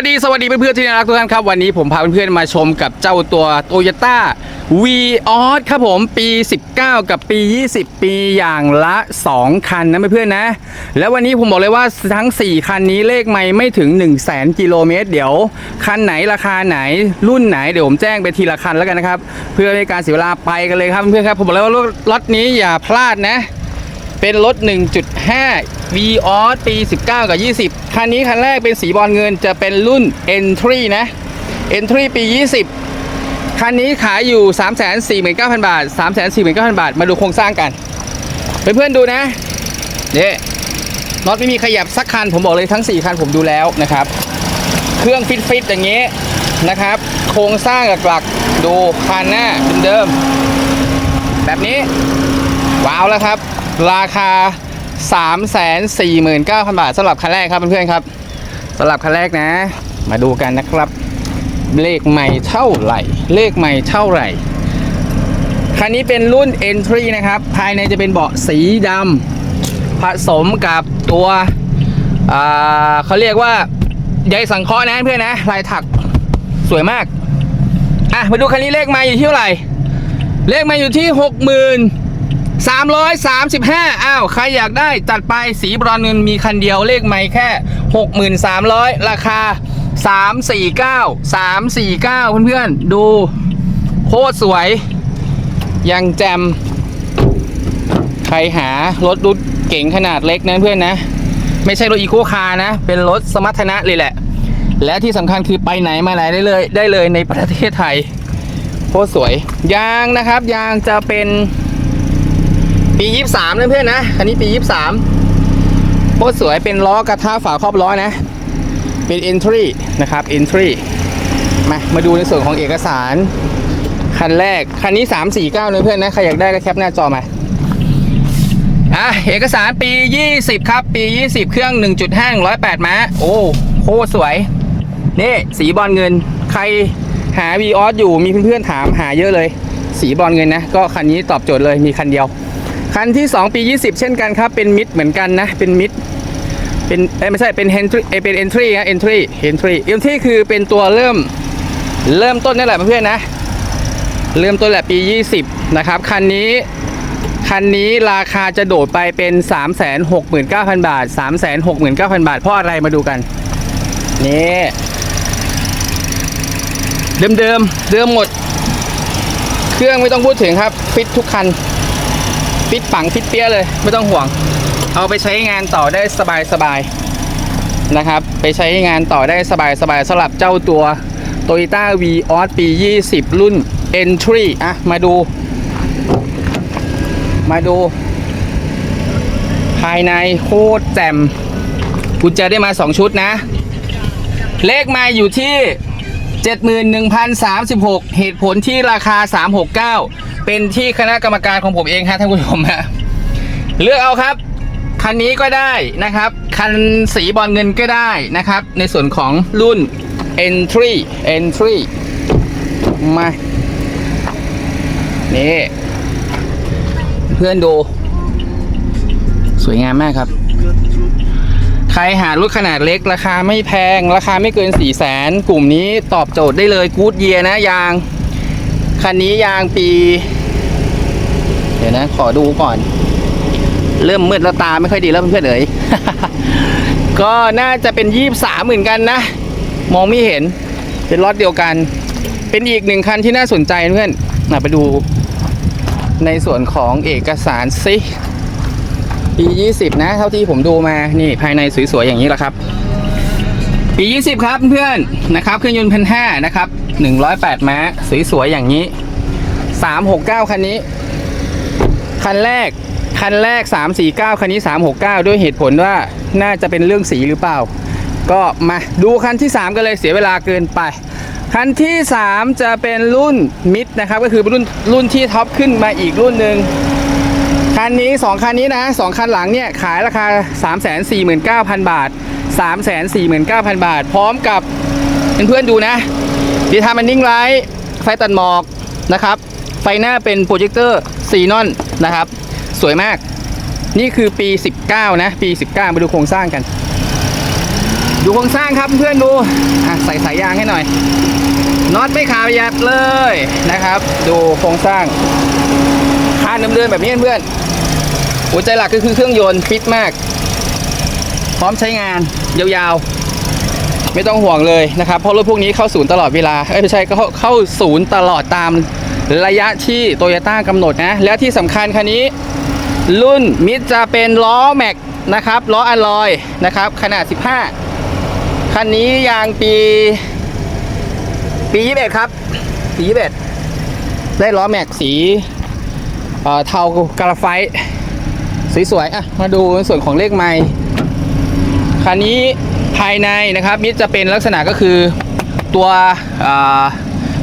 วัสดีสวัสดีเพื่อนๆที่น่ารักทุกท่านครับ วันนี้ผมพาเพื่อนๆมาชมกับเจ้าตัว Toyota v ีออสครับผมปี 19 กับปี 20 ปีอย่างละ 2 คันนะเพื่อนๆนะ แล้ววันนี้ผมบอกเลยว่าทั้ง 4 คันนี้เลขไม่ไม่ถึง 1 0 0 0 0แสนกิโลเมตร เดี๋ยว คันไหนราคาไหนรุ่นไหนเดี๋ยวผมแจ้งไปทีละคันแล้วกันนะครับ เพื่อไม่ให้การเสียเวลาไปกันเลยครับเพื่อนๆครับผมบอกเลยว่ารถนี้อย่าพลาดนะ เป็นรถ 1.5 v ีออสปี 19 กับ 20 คันนี้คันแรกเป็นสีบอลเงินจะเป็นรุ่น Entry นะ Entry ปี 20 คันนี้ขายอยู่ 349,000 บาท 349,000 บาท มาดูโครงสร้างกันเพื่อนๆดูนะเนี่ยน็อตไม่มีขยับสักคัน ผมบอกเลยทั้ง 4 คันผมดูแล้วนะครับ เครื่องฟิตๆอย่างนี้นะครับ โครงสร้างหลักๆดูคันหน้าเดิมๆแบบนี้ว้าวแล้วครับ ราคา 349,000 บาทสำหรับคันแรกครับเพื่อนๆครับสำหรับคันแรกนะ มาดูกันนะครับ เลขใหม่เท่าไหร่ เลขใหม่เท่าไหร่ คันนี้เป็นรุ่น Entry นะครับ ภายในจะเป็นเบาะสีดำผสมกับตัวเขาเรียกว่าใยสังเคราะห์นะเพื่อนนะ ลายถักสวยมาก อะ มาดูคันนี้เลขใหม่อยู่ที่เท่าไหร่ เลขมาอยู่ที่60,000 335อ้าว ใครอยากได้จัดไปสีบรอนเงินมีคันเดียวเลขไม่แค่ 6300 ราคา 349 349 เพื่อนๆ ดูโคตรสวย ยังแจมใครหารถรุ่นเก๋งขนาดเล็กนะเพื่อนนะ ไม่ใช่รถอีโคคาร์นะ เป็นรถสมรรถนะเลยแหละ และที่สำคัญคือไปไหนมาไหนได้เลยได้เลยในประเทศไทยโคตรสวยยางนะครับยางจะเป็น ปี23นะเพื่อนนะคันนี้ปี23โคตรสวยเป็นล้อกระทะฝาครอบล้อนะ เป็น entry นะครับ entry มามาดูในส่วนของเอกสาร คันแรก คันนี้ 349นะเพื่อนนะ ใครอยากได้ก็แคปหน้าจอมาอะเอกสารปี 20 ครับ ปี 20 เครื่อง 1.5 108ม้า โอ้โคตรสวย นี่ สีบอลเงิน ใครหา v ีออสอยู่มีเพื่อนๆถามหาเยอะเลย สีบอลเงินนะ ก็คันนี้ตอบโจทย์เลยมีคันเดียว คันที่ 2 ปี 20 เช่นกันครับ เป็นมิดเหมือนกันนะ เป็นมิดเป็นไม่ใช่เป็นเฮนทรีเป็นเอนทรีนะเอนทรีเอนทรีเอนทรีคือเป็นตัวเริ่มเริ่มต้นนั่แหละเพื่อนนะ เริ่มต้นแหละปี 20 นะครับ คันนี้คันนี้ราคาจะโดดไปเป็น 369,000 บาท 369,000 บาท เพราะอะไรมาดูกัน นี่เดิมเดิมเดิมหมด เครื่องไม่ต้องพูดถึงครับ ฟิตทุกคัน ฟิตปังฟิตเปี้ยเลย ไม่ต้องห่วง เอาไปใช้งานต่อได้สบายสบายๆนะครับ ไปใช้งานต่อได้สบายสบายๆสำหรับเจ้าตัว Toyota v ีออสปี 20 รุ่น Entry อะ มาดู มาดู ภายในโคตรแจ่มกุญแจได้มา 2 ชุดนะ เลขมาอยู่ที่ 71,036 เหตุผลที่ราคา 369 เป็นที่คณะกรรมการของผมเองฮะท่านผู้ชมฮะเลือกเอาครับ คันนี้ก็ได้นะครับ คันสีบอลเงินก็ได้นะครับ ในส่วนของรุ่น entry entry มา นี่ เพื่อนดู สวยงามมากครับใครหารถขนาดเล็กราคาไม่แพง ราคาไม่เกิน 4 0 0แสนกลุ่มนี้ตอบโจทย์ได้เลยกู๊ดเยียนะยาง คันนี้ยางปี เดี๋ยวนะ ขอดูก่อน เริ่มมืดแล้วตาไม่ค่อยดีแล้วเพื่อนๆเอ๋ยก็น่าจะเป็นยี่สามเหมือนกันนะ มองไม่เห็น เป็นรถเดียวกัน เป็นอีกหนึ่งคันที่น่าสนใจเพื่อนนะไปดูในส่วนของเอกสารซิปี 20 นะ เท่าที่ผมดูมา นี่ภายในสวยๆ อย่างนี้แหละครับ ปี 20 ครับเพื่อนนะครับ เครื่องยนต์พันห้านะครับ 108 ม้า สวยๆ อย่างนี้ 369 คันนี้ คันแรกคันแรก 349 คันนี้ 369 ด้วยเหตุผลว่าน่าจะเป็นเรื่องสีหรือเปล่า ก็มาดูคันที่ 3 กันเลยเสียเวลาเกินไป คันที่ 3 จะเป็นรุ่นมิดนะครับ ก็คือรุ่นรุ่นที่ท็อปขึ้นมาอีกรุ่นหนึ่งคันนี้ 2 คันนี้นะ 2 คันหลังเนี่ย ขายราคา 349,000 บาท 349,000 บาท พร้อมกับเพื่อนๆดูนะดีทามันนิ่งไลท์ไฟตัดหมอกนะครับ ไฟหน้าเป็นโปรเจคเตอร์ซีนอน นะครับ สวยมาก นี่คือปี 19 นะ ปี 19มาดูโครงสร้างกัน ดูโครงสร้างครับเพื่อนดูใส่สายยางให้หน่อยน็อตไม่ขาดยับเลยนะครับ ดูโครงสร้างคานเดิมๆแบบนี้เพื่อนหัวใจหลักก็คือเครื่องยนต์ฟิตมาก พร้อมใช้งานยาวๆ ไม่ต้องห่วงเลยนะครับ เพราะรถพวกนี้เข้าศูนย์ตลอดเวลา เอ้ยไม่ใช่เข้าเข้าศูนย์ตลอดตาม ระยะที่โตโยต้ากำหนดนะ แล้วที่สำคัญคันนี้ รุ่นมิดจะเป็นล้อแม็กนะครับล้ออะลอยนะครับ ขนาด 15 คันนี้ยางปี ปี 21 ครับ ปี 21 ได้ล้อแม็กสีเทากราไฟต์สวยๆอะมาดูในส่วนของเลขไมล์คันนี้ภายในนะครับมิดจะเป็นลักษณะก็คือตัว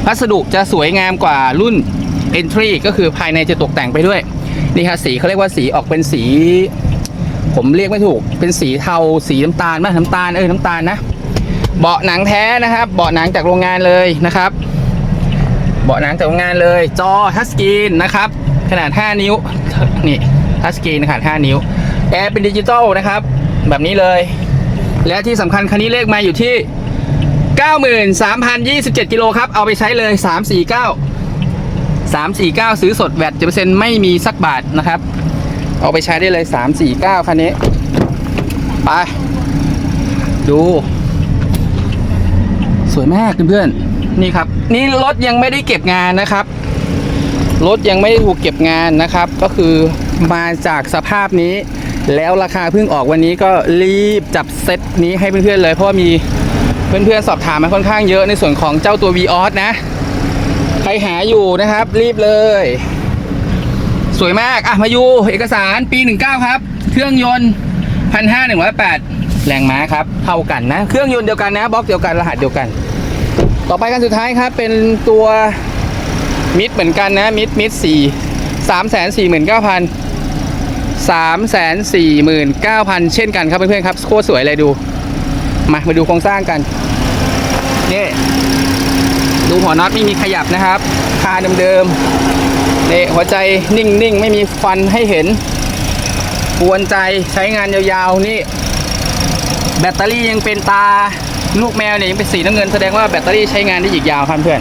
พัสดุจะสวยงามกว่ารุ่น Entry ก็คือภายในจะตกแต่งไปด้วย นี่ครับสีเขาเรียกว่าสีออกเป็นสี ผมเรียกไม่ถูก เป็นสีเทาสีน้ำตาลมากน้ำตาลเออน้ำตาลนะ เบาะหนังแท้นะครับเบาะหนังจากโรงงานเลยนะครับ เบาะหนังจากโรงงานเลย จอทัชสกรีนนะครับ ขนาด 5 นิ้วนี่ทัชสกรีนขนาด 5 นิ้วแอร์เป็นดิจิตอลนะครับ แบบนี้เลย และที่สำคัญคันนี้เลขมาอยู่ที่ 93,027 กิโลครับ เอาไปใช้เลย 349 349 ซื้อสดแวดเจ็ดเปอร์เซ็นต์ไม่มีสักบาทนะครับ เอาไปใช้ได้เลย 349 คันนี้ ไป ดู สวยมากเพื่อนๆ นี่ครับ นี่รถยังไม่ได้เก็บงานนะครับ รถยังไม่ได้ถูกเก็บงานนะครับ ก็คือมาจากสภาพนี้ แล้วราคาเพิ่งออกวันนี้ก็รีบจับเซตนี้ให้เพื่อนๆเลย เพราะมี เพื่อนๆสอบถามมาค่อนข้างเยอะในส่วนของเจ้าตัว v ีออสนะ ใครหาอยู่นะครับ รีบเลย สวยมาก อะ มาอยู่เอกสารปี 19 ครับ เครื่องยนต์พันห้าหนึ่งร้อยแปดแรงม้าครับ เท่ากันนะ เครื่องยนต์เดียวกันนะบล็อกเดียวกันรหัสเดียวกัน ต่อไปกันสุดท้ายครับ เป็นตัวมิดเหมือนกันนะ มิดมิดสี่สามแสนสี่หมื่นเก้าพันสามแสนสี่หมื่นเก้าพันเช่นกันครับเพื่อนๆครับ โคตรสวยเลยดู มา มาดูโครงสร้างกัน นี่ดูหัวน็อตไม่มีขยับนะครับคาเดิมๆนี่หัวใจนิ่งๆ ไม่มีฟันให้เห็นกวนใจใช้งานยาวๆ นี่ แบตเตอรี่ยังเป็นตาลูกแมวเนี่ยยังเป็นสีน้ำเงินแสดงว่าแบตเตอรี่ใช้งานได้อีกยาวครับเพื่อน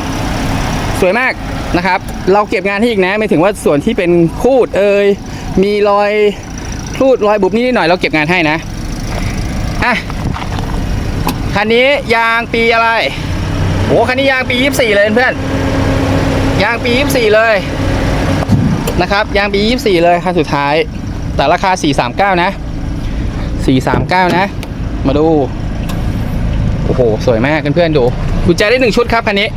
สวยมากนะครับ เราเก็บงานให้อีกนะ ไม่ถึงว่าส่วนที่เป็นคูดเอยมีรอยครูดรอยบุบนิดหน่อยเราเก็บงานให้นะอะ คันนี้ยางปีอะไรโอ้คันนี้ยางปี 24 เลยเพื่อน ยางปี 24 เลยนะครับ ยางปี 24 เลยคันสุดท้าย แต่ราคา 439 นะ 439 นะ มาดู โอ้โห สวยมากเพื่อนๆดูกุญแจได้หนึ่งชุดครับคันนี้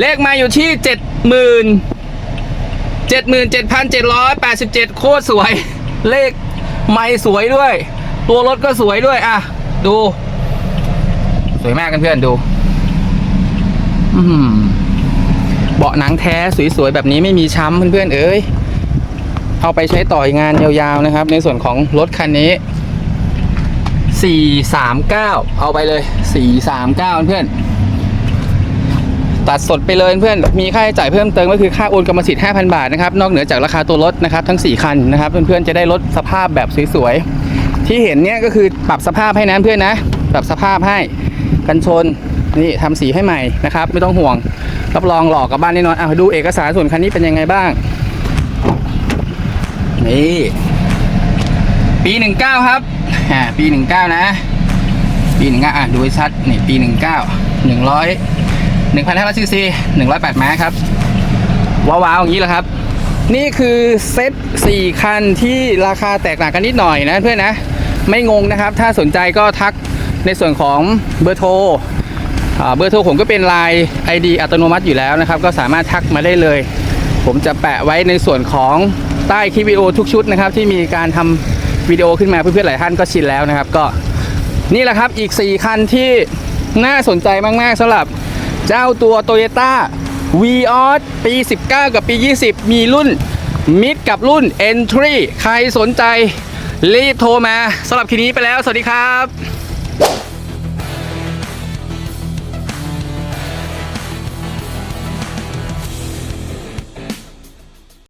เลขมาอยู่ที่ 70,000 77,787 โคตรสวย เลขไม่สวยด้วย ตัวรถก็สวยด้วย อะ ดู สวยมากกันเพื่อนๆดูอื้อหือเบาะหนังแท้สวยๆแบบนี้ไม่มีช้ำเพื่อนๆเอ้ยเอาไปใช้ต่อยงานยาวๆนะครับ ในส่วนของรถคันนี้ 439 เอาไปเลย 439 เพื่อนตัดสดไปเลยเพื่อน มีค่าใช้จ่ายเพิ่มเติมก็คือค่าโอนกรรมสิทธิ์ 5,000 บาทนะครับ นอกเหนือจากราคาตัวรถนะครับ ทั้ง 4 คันนะครับ เพื่อนๆ จะได้รถสภาพแบบสวยๆ ที่เห็นเนี่ยก็คือปรับสภาพให้นะเพื่อนนะ ปรับสภาพให้ กันชนนี่ทำสีให้ใหม่นะครับ ไม่ต้องห่วง รับรองหลอกกลับบ้านแน่นอนอะดูเอกสารส่วนคันนี้เป็นยังไงบ้าง นี่ปีหนึ่งเก้าครับอ่าปีหนึ่งเก้านะ ปีหนึ่งอะดูให้ชัดนี่ปีหนึ่งเก้าหนึ่งร้อยหนึ่งพันห้าร้อยซีซีหนึ่งร้อยแปดม้าครับ ว้าวๆอย่างนี้แหละครับ นี่คือเซ็ตสี่คันที่ราคาแตกต่างกันนิดหน่อยนะเพื่อนนะ ไม่งงนะครับ ถ้าสนใจก็ทัก ในส่วนของเบอร์โทรเบอร์โทรผมก็เป็นไลน์ ID อัตโนมัติอยู่แล้วนะครับ ก็สามารถทักมาได้เลย ผมจะแปะไว้ในส่วนของใต้คลิปวิดีโอทุกชุดนะครับ ที่มีการทำวิดีโอขึ้นมาเพื่อนๆหลายท่านก็ชินแล้วนะครับ ก็นี่แหละครับอีก 4 คันที่น่าสนใจมากๆสำหรับเจ้าตัว Toyota v ีออสปี 19 กับปี 20 มีรุ่นมิดกับรุ่น Entry ใครสนใจรีบโทรมาสำหรับคลิปนี้ไปแล้ว สวัสดีครับ